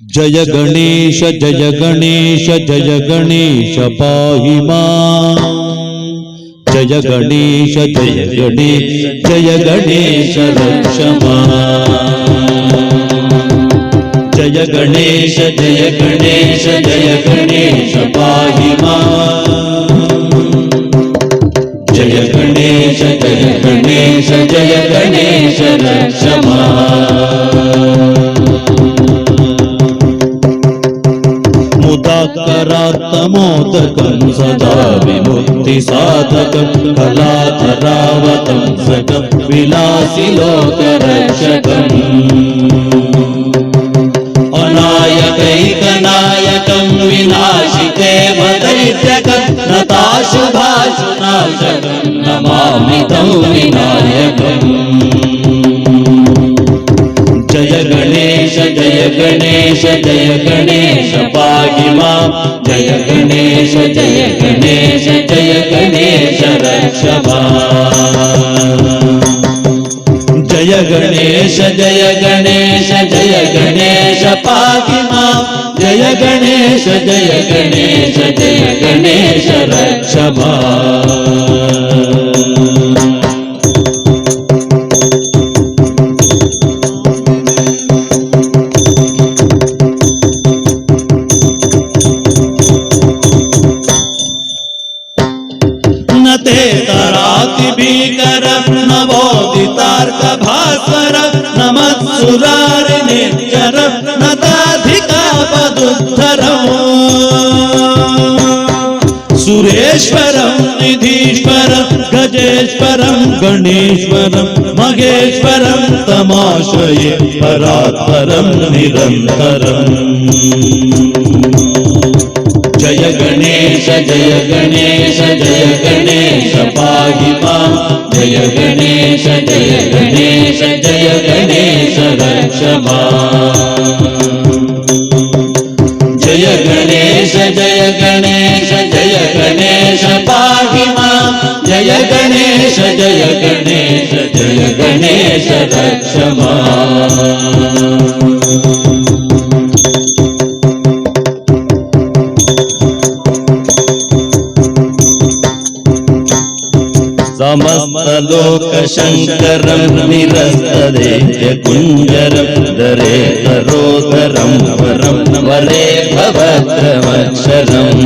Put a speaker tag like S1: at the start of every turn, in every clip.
S1: जय गणेश जय गणेश जय गणेश, पाहि जय गणेश जय गणेश जय गणेश रक्षमा जय गणेश जय गणेश जय गणेश, पाहि सदा विमुक्तिसाधकं कलाधरावतं सकं विलासि लोकरक्षकम्। अनायकैकनायकं विनाशितेव दैत्यकं नताशुभाशुनाशकं नमामि तं विनायकम्। जय गणेश जय गणेश जय गणेश पाहि माँ जय गणेश जय गणेश जय गणेश रक्ष माम्. जय गणेश जय गणेश जय गणेश पाहि माँ जय गणेश जय नमत्सुरारि निर्जर न ताधिकापदुद्धरम् सुरेश्वरं निधीश्वरं, गजेश्वरं गणेश्वरं, महेश्वरं तमाशये परात्परं निरन्तरम्। जय गणेश जय गणेश जय गणेश, पाहि माँ। जय गणेश। जय गणेश जय गणेश जय गणेश पाहि जय गणेश जय गणेश जय गणेश रक्ष समस्तलोकशङ्करं निरस्तदेत्य कुञ्जरं दरे करोदरं वरं वरे भवत्रमक्षरम्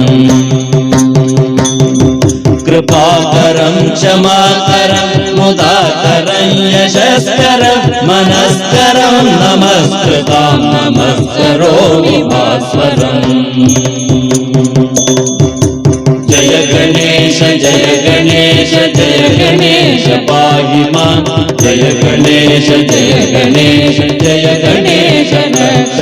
S1: कृपाकरं, क्षमाकरं, मुदाकरं, यशस्करं, मनस्करं, नमस्कृतां, नमस्करोमि भास्वरम्। पाहि माँ जय गणेश जय गणेश जय गणेश रक्ष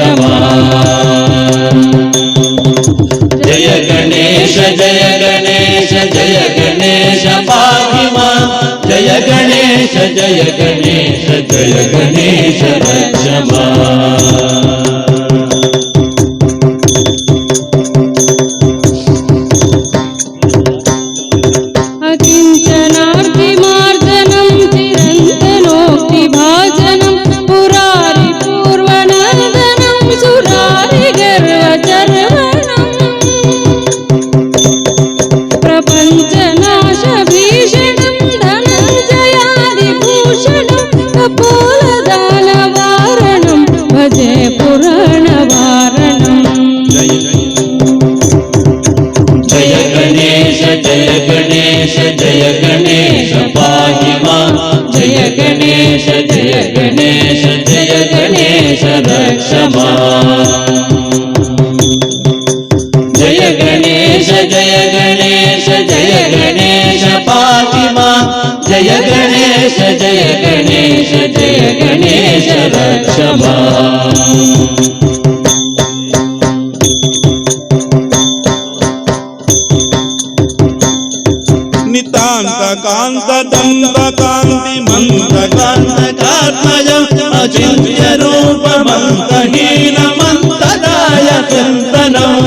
S1: जय गणेश जय गणेश पाहि माँ जय गणेश जय गणेश जय गणेश रक्ष. जय गणेश जय गणेश जय गणेश पाहि माँ जय गणेश जय गणेश जय गणेश रक्ष
S2: मन्तहीन मन्तदाय चिन्तनम्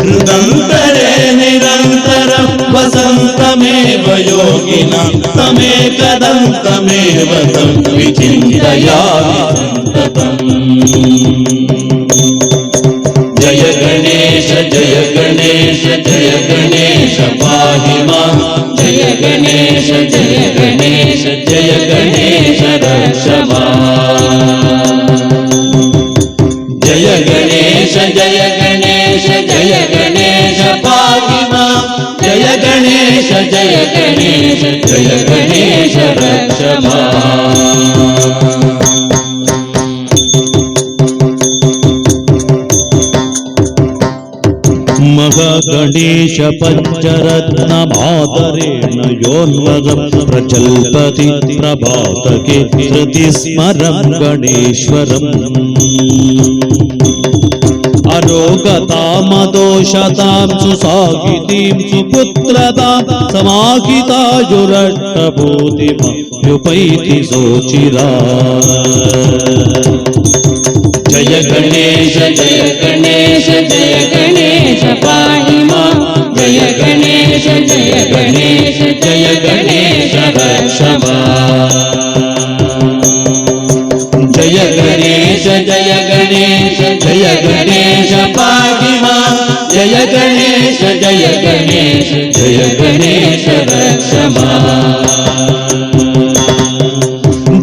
S2: हृदन्तरे निरन्तरं, वसन्तमेव योगिना तमेकदन्तमेव तं विचिन्तयामि
S1: जय गणेश जय गणेश जय गणेश पाहि जय गणेश, जय जय गणेश जय गणेश जय गणेश रक्ष माँ
S2: मगणेश पञ्चरत्नमादरेण योन्वदं प्रचल्पति प्रभातके धृतिस्मरं गणेश्वरम् सुपुत्रतां समाहितायुरष्टभूतिमभ्युपैति सोचिरा।
S1: जय गणेश जय गणेश जय गणेश पाहि माँ। जय गणेश जय गणेश जय गणेश रक्ष माँ जय गणेश जय गणेश जय गणेश पाहि माँ जय गणेश जय गणेश जय गणेश रक्ष माँ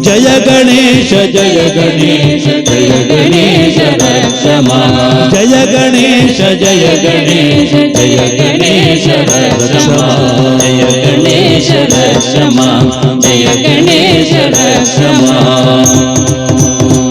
S1: जय गणेश जय गणेश जय गणेश रक्ष माँ जय गणेश जय गणेश रक्ष जय गणेश रक्ष माँ